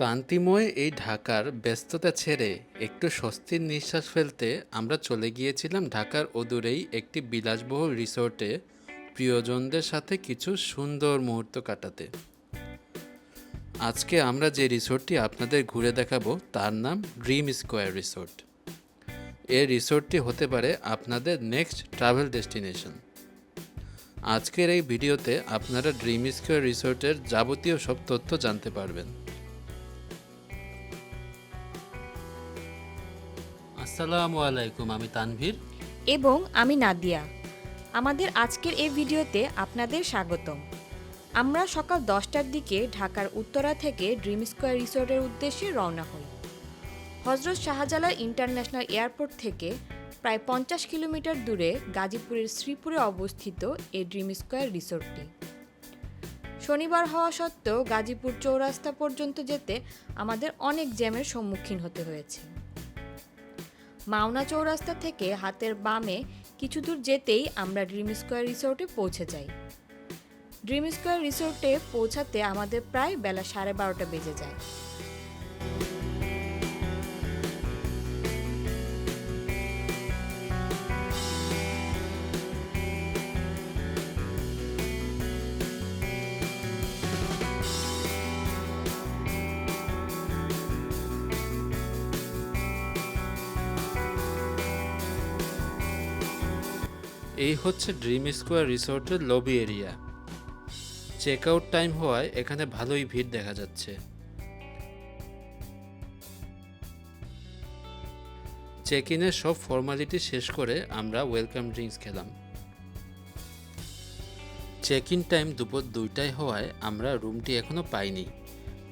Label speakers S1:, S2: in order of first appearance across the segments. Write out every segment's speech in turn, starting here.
S1: ক্লান্তিময় এই ঢাকার ব্যস্ততা ছেড়ে একটু স্বস্তির নিঃশ্বাস ফেলতে আমরা চলে গিয়েছিলাম ঢাকার অদূরেই একটি বিলাসবহুল রিসোর্টে প্রিয়জনদের সাথে কিছু সুন্দর মুহূর্ত কাটাতে। আজকে আমরা যে রিসোর্টটি আপনাদের ঘুরে দেখাবো তার নাম ড্রিম স্কোয়ার রিসোর্ট। এই রিসোর্টটি হতে পারে আপনাদের নেক্সট ট্রাভেল ডেস্টিনেশন। আজকের এই ভিডিওতে আপনারা ড্রিম স্কোয়ার রিসোর্টের যাবতীয় সব তথ্য জানতে পারবেন। আসসালামু আলাইকুম, আমি তানভীর।
S2: এবং আমি নাদিয়া। আমাদের আজকের এই ভিডিওতে আপনাদের স্বাগতম। আমরা সকাল দশটার দিকে ঢাকার উত্তরা থেকে ড্রিম স্কোয়ার রিসোর্টের উদ্দেশ্যে রওনা হই। হজরত শাহজালাল ইন্টারন্যাশনাল এয়ারপোর্ট থেকে প্রায় পঞ্চাশ কিলোমিটার দূরে গাজীপুরের শ্রীপুরে অবস্থিত এই ড্রিম স্কোয়ার রিসোর্টটি। শনিবার হওয়া সত্ত্বেও গাজীপুর চৌরাস্তা পর্যন্ত যেতে আমাদের অনেক জ্যামের সম্মুখীন হতে হয়েছে। মাওনা চৌরাস্তা থেকে হাতের বামে কিছু দূর যেতেই আমরা ড্রিম স্কোয়ার রিসোর্টে পৌঁছে যাই। ড্রিম স্কোয়ার রিসোর্টে পৌঁছাতে আমাদের প্রায় বেলা সাড়ে বারোটা বেজে যায়।
S1: এই হচ্ছে ড্রিম স্কোয়ার রিসোর্টের lobby area check out time হওয়ায় এখানে ভালোই ভিড় দেখা যাচ্ছে। চেক ইনের সব ফর্মালিটি শেষ করে আমরা ওয়েলকাম ড্রিঙ্কস খেলাম। চেক ইন টাইম দুপুর দুইটায় হওয়ায় আমরা রুমটি এখনও পাইনি।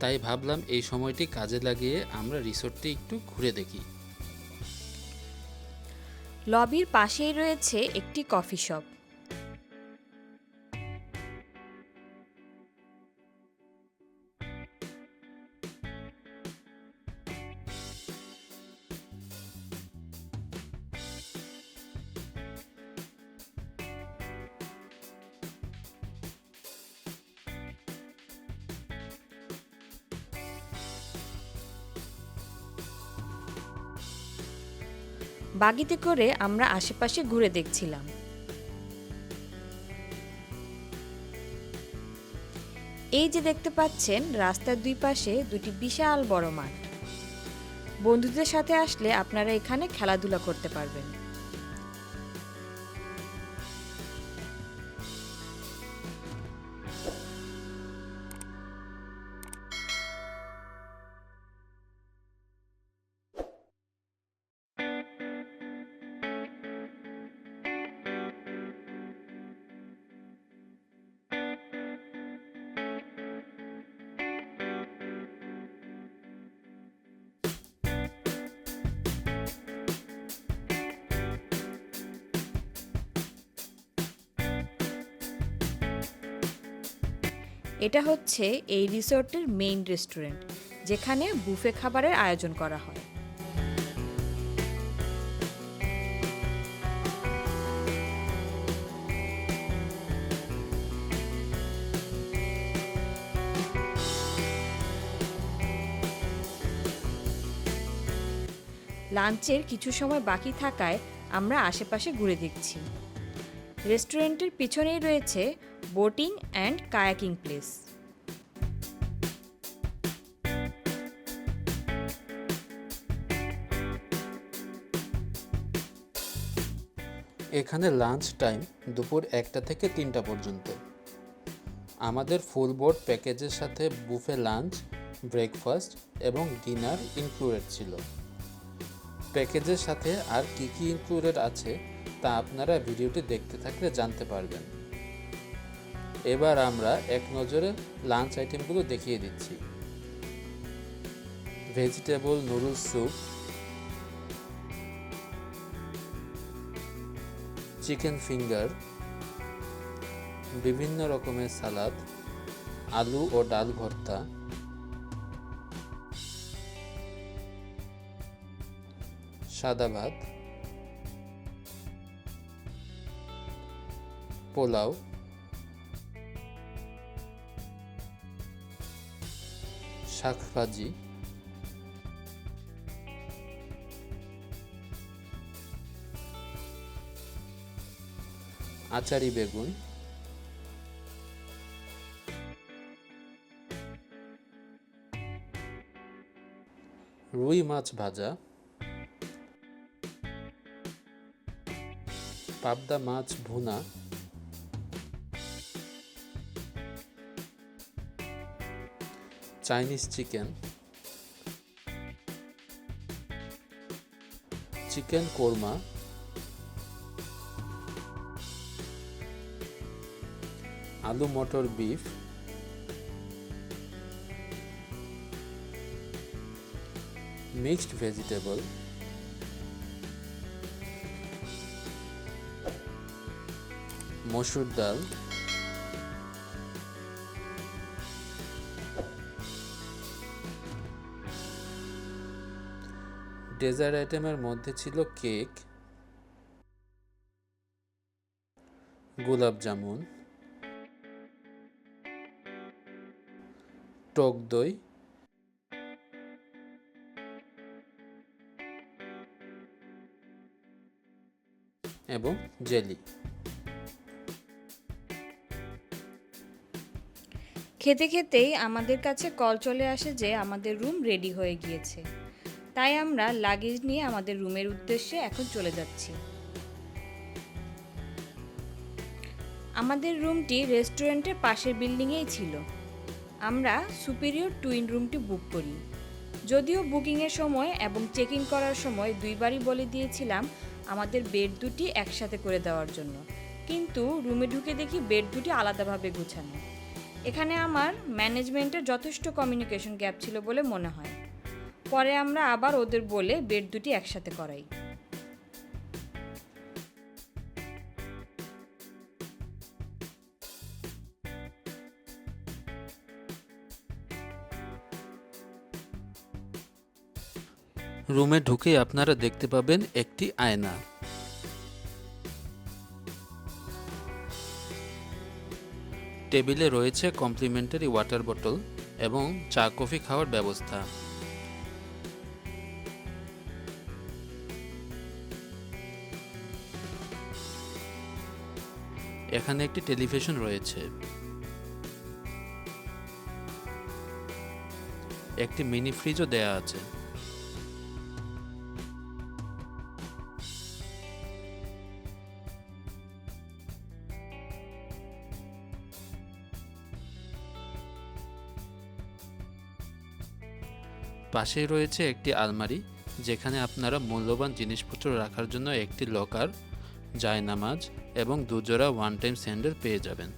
S1: তাই ভাবলাম এই সময়টি কাজে লাগিয়ে আমরা রিসোর্টটি একটু ঘুরে দেখি।
S2: লবির পাশেই রয়েছে একটি কফি শপ। বাগিতে করে আমরা আশেপাশে ঘুরে দেখছিলাম। এই যে দেখতে পাচ্ছেন, রাস্তার দুই পাশে দুটি বিশাল বড় মাঠ। বন্ধুদের সাথে আসলে আপনারা এখানে খেলাধুলা করতে পারবেন। এটা হচ্ছে এই রিসোর্টের মেইন রেস্টুরেন্ট, যেখানে বুফে খাবারের আয়োজন করা হয়। লাঞ্চের কিছু সময় বাকি থাকায় আমরা আশেপাশে ঘুরে দেখছি। রেস্টুরেন্টের পিছনেই রয়েছে বোটিং অ্যান্ড কায়াকিং প্লেস।
S1: এখানে লাঞ্চ টাইম দুপুর একটা থেকে তিনটা পর্যন্ত। আমাদের ফুল বোর্ড প্যাকেজের সাথে বুফে লাঞ্চ ব্রেকফাস্ট এবং ডিনার ইনক্লুডেড ছিল। প্যাকেজের সাথে আর কি কি ইনক্লুডেড আছে, তা আপনারা ভিডিওটি দেখতে থাকলে জানতে পারবেন। এবার আমরা এক নজরে লাঞ্চ আইটেমগুলো দেখিয়ে দিচ্ছি। Vegetable noodles soup chicken finger বিভিন্ন রকমের সালাদ আলু ও ডাল ভর্তা। সাদা ভাত। পোলাও। শাক ভাজি। আচারি বেগুন। রুই মাছ ভাজা। পাবদা মাছ ভুনা। Chinese chicken. চিকেন কোরমা। আলু মটর বিফ। Mixed vegetable. মসুর ডাল। ডেজার্ট আইটেমের মধ্যে ছিল কেক গোলাপ জামুন। টক দই। এবং জেলি।
S2: খেতে খেতেই আমাদের কাছে কল চলে আসে যে আমাদের রুম রেডি হয়ে গিয়েছে। তাই আমরা লাগেজ নিয়ে আমাদের রুমের উদ্দেশ্যে এখন চলে যাচ্ছি। আমাদের রুমটি রেস্টুরেন্টের পাশের বিল্ডিংয়েই ছিল। আমরা সুপিরিয়র টুইন রুমটি বুক করি। যদিও বুকিংয়ের সময় এবং চেক ইন করার সময় দুইবারই বলে দিয়েছিলাম আমাদের বেড দুটি একসাথে করে দেওয়ার জন্য। কিন্তু রুমে ঢুকে দেখি বেড দুটি আলাদাভাবে গুছানো। এখানে আমার ম্যানেজমেন্টের যথেষ্ট কমিউনিকেশন গ্যাপ ছিল বলে মনে হয়। পরে আমরা আবার ওদের বলে বেড দুটি একসাথে করাই।
S1: রুমে ঢুকে আপনারা দেখতে পাবেন একটি আয়না। টেবিলে রয়েছে কমপ্লিমেন্টারি ওয়াটার বোতল এবং চা কফি খাওয়ার ব্যবস্থা। এখানে একটি টেলিভিশন রয়েছে। একটি মিনি ফ্রিজও দেয়া আছে। পাশেই রয়েছে একটি আলমারি, যেখানে আপনারা মূল্যবান জিনিসপত্র রাখার জন্য একটি লকার, জায়নামাজ এবং দুজোড়া ওয়ান টাইম স্যান্ডেল পেয়ে যাবেন।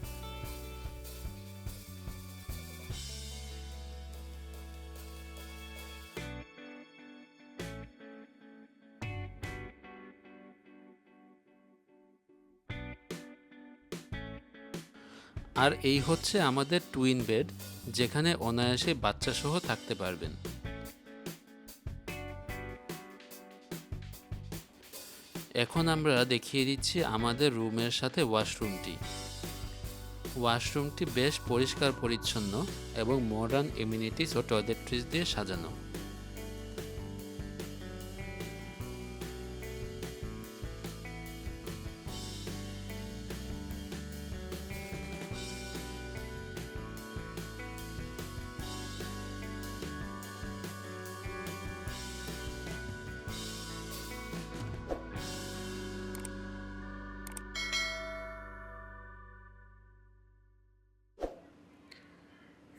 S1: আর এই হচ্ছে আমাদের টুইন বেড যেখানে অনায়াসে বাচ্চা সহ থাকতে পারবেন। এখন আমরা দেখিয়ে দিচ্ছি আমাদের রুমের সাথে ওয়াশরুমটি। ওয়াশরুমটি বেশ পরিষ্কার পরিচ্ছন্ন এবং মডার্ন ইমিউনিটিস ও টয়লেট্রিজ দিয়ে সাজানো।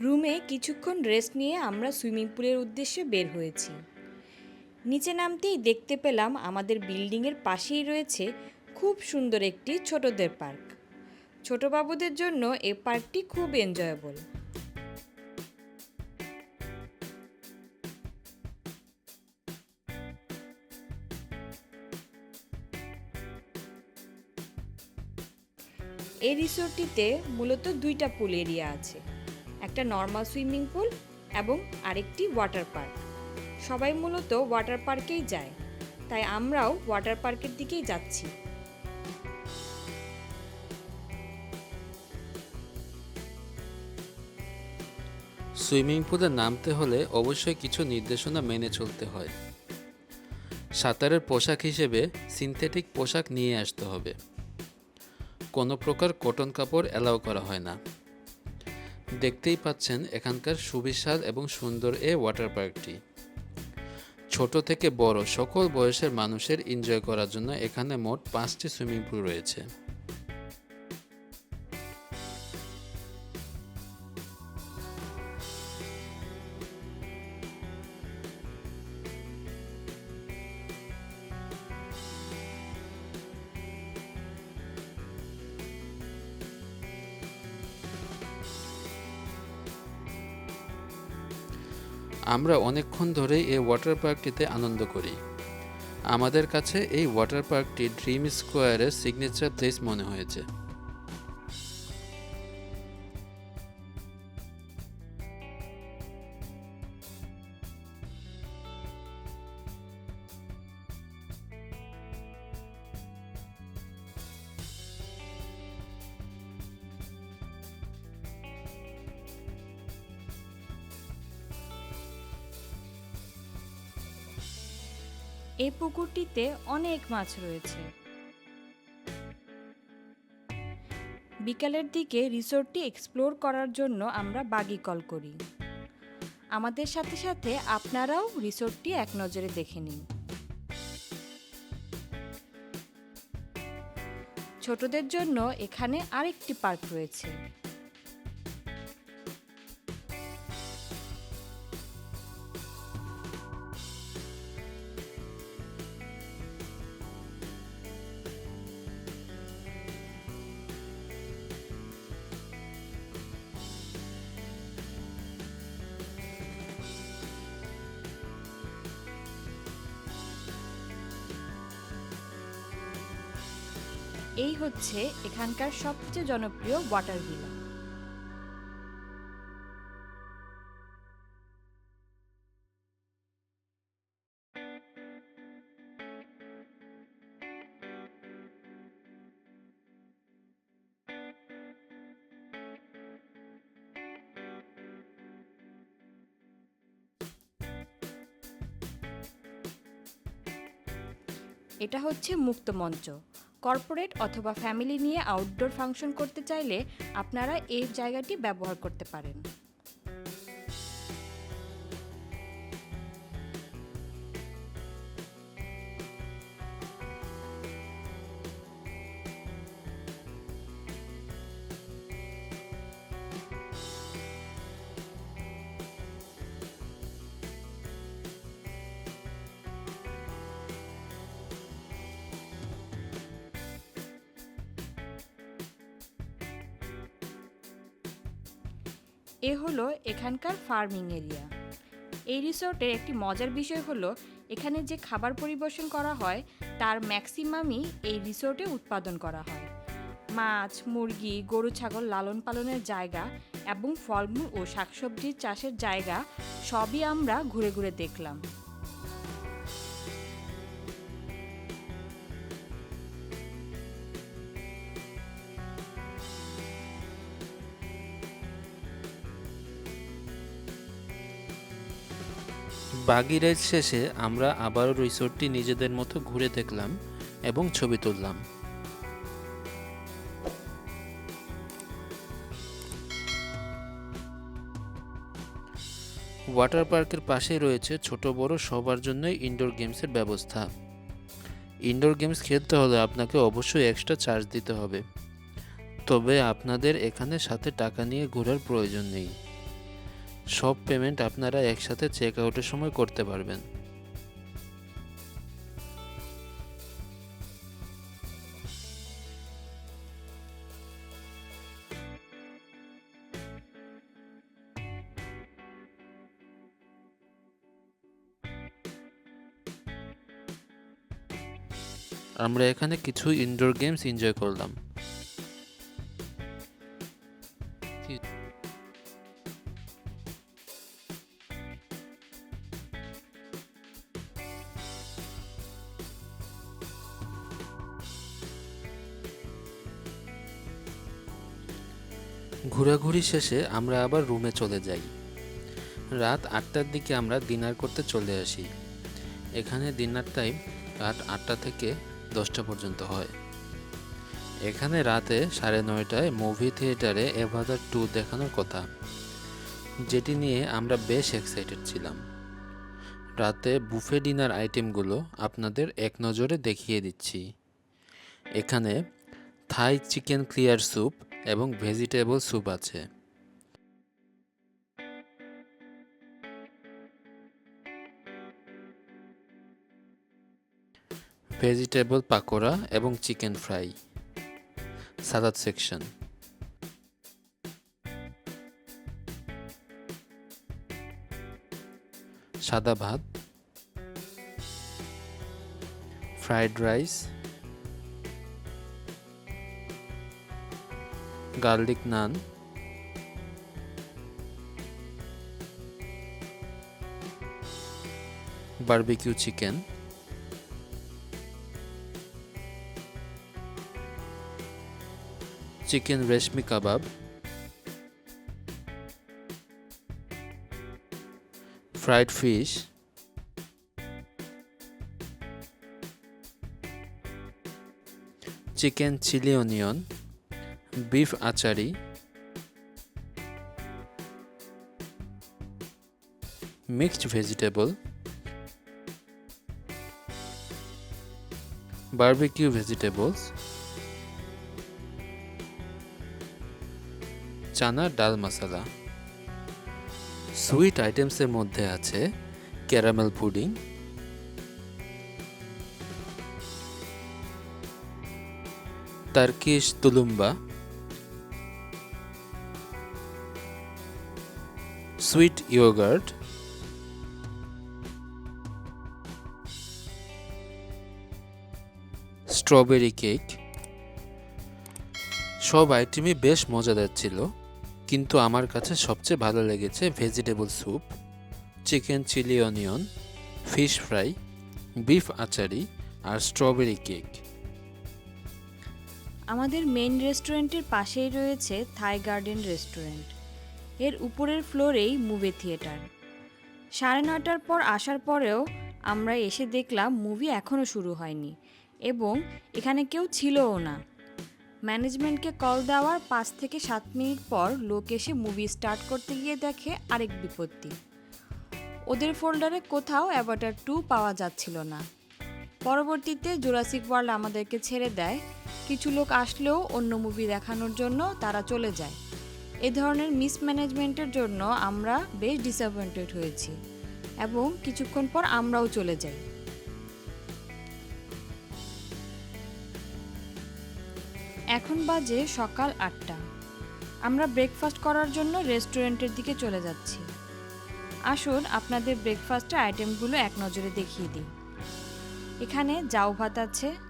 S2: রুমে কিছুক্ষণ রেস্ট নিয়ে আমরা সুইমিং পুলের উদ্দেশ্যে বের হয়েছি। নিচে নামতেই দেখতে পেলাম আমাদের বিল্ডিংয়ের পাশেই রয়েছে খুব সুন্দর একটি ছোটদের পার্ক। ছোট বাবুদের জন্য এ পার্কটি খুব এনজয়েবল এই রিসোর্টটিতে মূলত দুইটা পুল এরিয়া আছে। একটা নর্মাল সুইমিং পুল এবং আরেকটি ওয়াটার পার্ক সবাই মূলত ওয়াটার পার্কেই যায়, তাই আমরাও ওয়াটার পার্কের দিকেই যাচ্ছি।
S1: সুইমিং পুলে নামতে হলে অবশ্যই কিছু নির্দেশনা মেনে চলতে হয়। সাঁতারের পোশাক হিসেবে সিনথেটিক পোশাক নিয়ে আসতে হবে। কোনো প্রকার কটন কাপড় অ্যালাউ করা হয় না। দেখতেই পাচ্ছেন এখানকার সুবিশাল এবং সুন্দর এ ওয়াটার পার্কটি ছোট থেকে বড় সকল বয়সের মানুষের এনজয় করার জন্য এখানে মোট পাঁচটি সুইমিং পুল রয়েছে। আমরা অনেকক্ষণ ধরে এই ওয়াটার পার্কটিতে আনন্দ করি। আমাদের কাছে এই ওয়াটার পার্কটি ড্রিম স্কোয়ারের সিগনেচার প্লেস মনে হয়েছে।
S2: এই পুকুরটিতে অনেক মাছ রয়েছে। বিকালের দিকে রিসোর্টটি এক্সপ্লোর করার জন্য আমরা বাগি কল করি। আমাদের সাথে সাথে আপনারাও রিসোর্টটি এক নজরে দেখে নিন। ছোটদের জন্য এখানে আরেকটি পার্ক রয়েছে। এই হচ্ছে এখানকার সবচেয়ে জনপ্রিয় ওয়াটার ভিলা এটা হচ্ছে মুক্ত মঞ্চ। কর্পোরেট অথবা ফ্যামিলি নিয়ে আউটডোর ফাংশন করতে চাইলে আপনারা এই জায়গাটি ব্যবহার করতে পারেন। এ হলো এখানকার ফার্মিং এরিয়া। এই রিসোর্টের একটি মজার বিষয় হলো, এখানে যে খাবার পরিবেশন করা হয়, তার ম্যাক্সিমামই এই রিসোর্টে উৎপাদন করা হয়। মাছ, মুরগি, গরু, ছাগল লালন পালনের জায়গা এবং ফলমূল ও শাকসবজির চাষের জায়গা সবই আমরা ঘুরে ঘুরে দেখলাম।
S1: বাগি রাইড শেষে আমরা আবারও রিসোর্টটি নিজেদের মতো ঘুরে দেখলাম এবং ছবি তুললাম। ওয়াটার পার্কের পাশেই রয়েছে ছোট বড় সবার জন্যই ইনডোর গেমসের ব্যবস্থা। ইনডোর গেমস খেলতে হলে আপনাকে অবশ্যই এক্সট্রা চার্জ দিতে হবে। তবে আপনাদের এখানে সাথে টাকা নিয়ে ঘোরার প্রয়োজন নেই। সব পেমেন্ট আপনারা একসাথে চেক আউটের সময় করতে পারবেন। আমরা এখানে কিছু ইনডোর গেমস এনজয় করলাম। শেষে আমরা আবার রুমে চলে যাই। রাত আটটার দিকে আমরা ডিনার করতে চলে আসি। এখানে ডিনার টাইম রাত আটটা থেকে দশটা পর্যন্ত হয়। এখানে রাতে সাড়ে নয়টায় মুভি থিয়েটারে এভাদার টু দেখানোর কথা, যেটি নিয়ে আমরা বেশ এক্সাইটেড ছিলাম। রাতে বুফে ডিনার আইটেমগুলো আপনাদের এক নজরে দেখিয়ে দিচ্ছি। এখানে থাই চিকেন ক্লিয়ার স্যুপ এবং ভেজিটেবল স্যুপ আছে। ভেজিটেবল পাকোড়া এবং চিকেন ফ্রাই। Salad section. সাদা ভাত। Fried rice. Garlic naan. Barbecue chicken. Chicken reshmi kebab. Fried fish. Chicken chilli onion. Beef achari. Mixed vegetable. Barbecue vegetables. চানা ডাল মশলা। Sweet আইটেমসের মধ্যে আছে caramel pudding. Turkish তুলুম্বা। Sweet yoghurt. Strawberry cake. সব আইটেমই বেশ মজাদার ছিল, কিন্তু আমার কাছে সবচেয়ে ভালো লেগেছে vegetable soup, chicken chilli onion, fish fry, beef achari আর স্ট্রবেরি কেক।
S2: আমাদের মেইন রেস্টুরেন্টের পাশেই রয়েছে থাই গার্ডেন রেস্টুরেন্ট। এর উপরের ফ্লোরেই মুভি থিয়েটার। সাড়ে নয়টার পর আসার পরেও আমরা এসে দেখলাম মুভি এখনও শুরু হয়নি এবং এখানে কেউ ছিলও না। ম্যানেজমেন্টকে কল দেওয়ার পাঁচ থেকে সাত মিনিট পর লোক এসে মুভি স্টার্ট করতে গিয়ে দেখে আরেক বিপত্তি। ওদের ফোল্ডারে কোথাও অ্যাভাটার টু পাওয়া যাচ্ছিল না। পরবর্তীতে জুরাসিক ওয়ার্ল্ড আমাদেরকে ছেড়ে দেয়। কিছু লোক আসলেও অন্য মুভি দেখানোর জন্য তারা চলে যায়। এ ধরনের মিসম্যানেজমেন্টের জন্য আমরা বেশ ডিসঅ্যাপয়েন্টেড হয়েছি এবং কিছুক্ষণ পর আমরাও চলে যাই। এখন বাজে সকাল আটটা। আমরা ব্রেকফাস্ট করার জন্য রেস্টুরেন্টের দিকে চলে যাচ্ছি। আসুন আপনাদের ব্রেকফাস্টের আইটেমগুলো এক নজরে দেখিয়ে দিই। এখানে জাউ ভাত আছে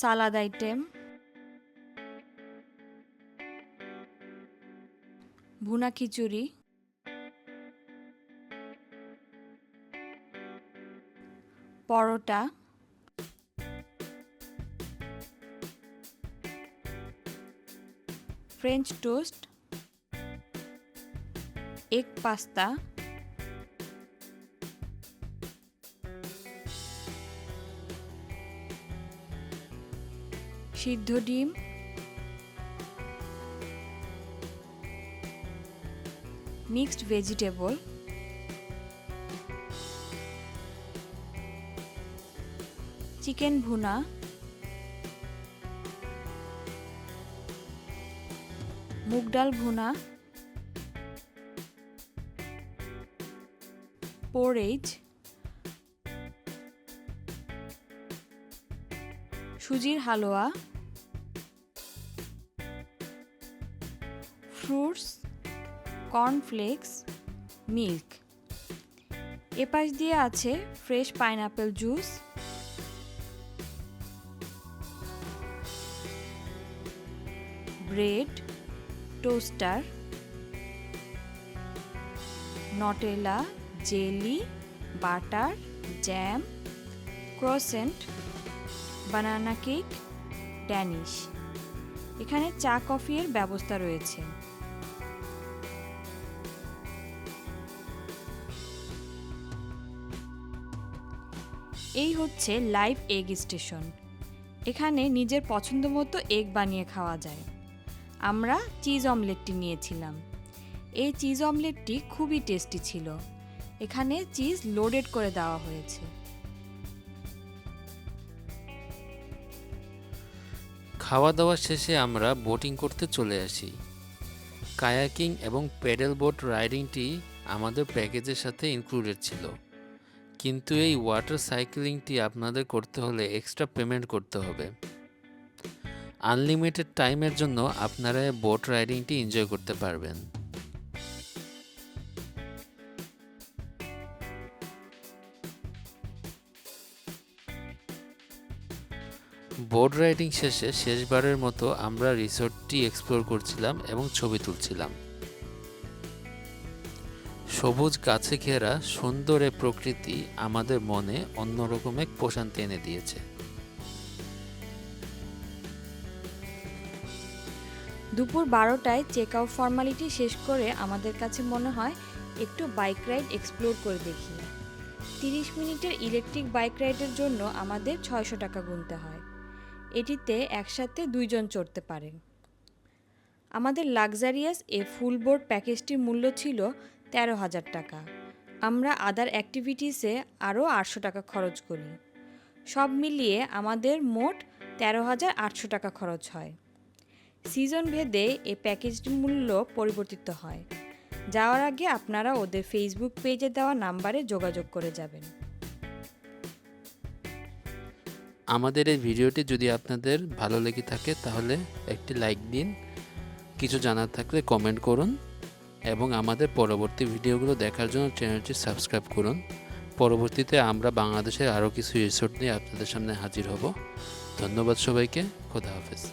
S2: সালাদ আইটেম। ভুনা খিচুড়ি। Paratha. French toast. Egg pasta. সিদ্ধ ডিম। Mixed vegetable. চিকেন ভুনা। মুগ ডাল ভুনা। পোরেজ। সুজির হালুয়া, ফ্রুটস, কর্নফ্লেক্স, মিল্ক। এপাশ দিয়ে আছে fresh pineapple juice. Bread, toaster, Nutella, jelly, butter, jam, croissant banana cake, Danish. এখানে চা কফির ব্যবস্থা রয়েছে। এই হচ্ছে লাইভ এগ স্টেশন। এখানে নিজের পছন্দ মতো এগ বানিয়ে খাওয়া যায়। আমরা চিজ অমলেটটি নিয়েছিলাম। এই চিজ অমলেটটি খুবই টেস্টি ছিল। এখানে চিজ লোডেড করে দেওয়া হয়েছে।
S1: খাওয়া দাওয়া শেষে আমরা বোটিং করতে চলে আসি। কায়াকিং এবং প্যাডেল বোট রাইডিংটি আমাদের প্যাকেজের সাথে ইনক্লুডেড ছিল। কিন্তু এই ওয়াটার সাইক্লিংটি আপনাদের করতে হলে এক্সট্রা পেমেন্ট করতে হবে। আনলিমিটেড টাইমের জন্য আপনারা বোট রাইডিংটি এনজয় করতে পারবেন। বোট রাইডিং শেষে শেষবারের মতো আমরা রিসোর্টটি এক্সপ্লোর করছিলাম এবং ছবি তুলছিলাম। সবুজ গাছে ঘেরা সুন্দর এ প্রকৃতি আমাদের মনে অন্যরকম এক প্রশান্তি এনে দিয়েছে।
S2: দুপুর বারোটায় চেক আউট ফর্মালিটি শেষ করে আমাদের কাছে মনে হয় একটু বাইক রাইড এক্সপ্লোর করে দেখি। তিরিশ মিনিটের ইলেকট্রিক বাইক রাইডের জন্য আমাদের ছয়শো টাকা গুনতে হয়। এটিতে একসাথে দুইজন চড়তে পারে। আমাদের লাক্সারিয়াস এ ফুল বোর্ড প্যাকেজটির মূল্য ছিল তেরো হাজার টাকা। আমরা আদার অ্যাক্টিভিটিসে আরও আটশো টাকা খরচ করি। সব মিলিয়ে আমাদের মোট তেরো হাজার আটশো টাকা খরচ হয়। সিজন ভেদে এই প্যাকেজটির মূল্য পরিবর্তিত হয়। যাওয়ার আগে আপনারা ওদের ফেসবুক পেজে দেওয়া নাম্বারে যোগাযোগ করে যাবেন।
S1: আমাদের এই ভিডিওটি যদি আপনাদের ভালো লেগে থাকে, তাহলে একটি লাইক দিন, কিছু জানার থাকলে কমেন্ট করুন, এবং আমাদের পরবর্তী ভিডিওগুলো দেখার জন্য চ্যানেলটি সাবস্ক্রাইব করুন। পরবর্তীতে আমরা বাংলাদেশের আরও কিছু রিসোর্ট নিয়ে আপনাদের সামনে হাজির হব। ধন্যবাদ সবাইকে, খোদা হাফেজ।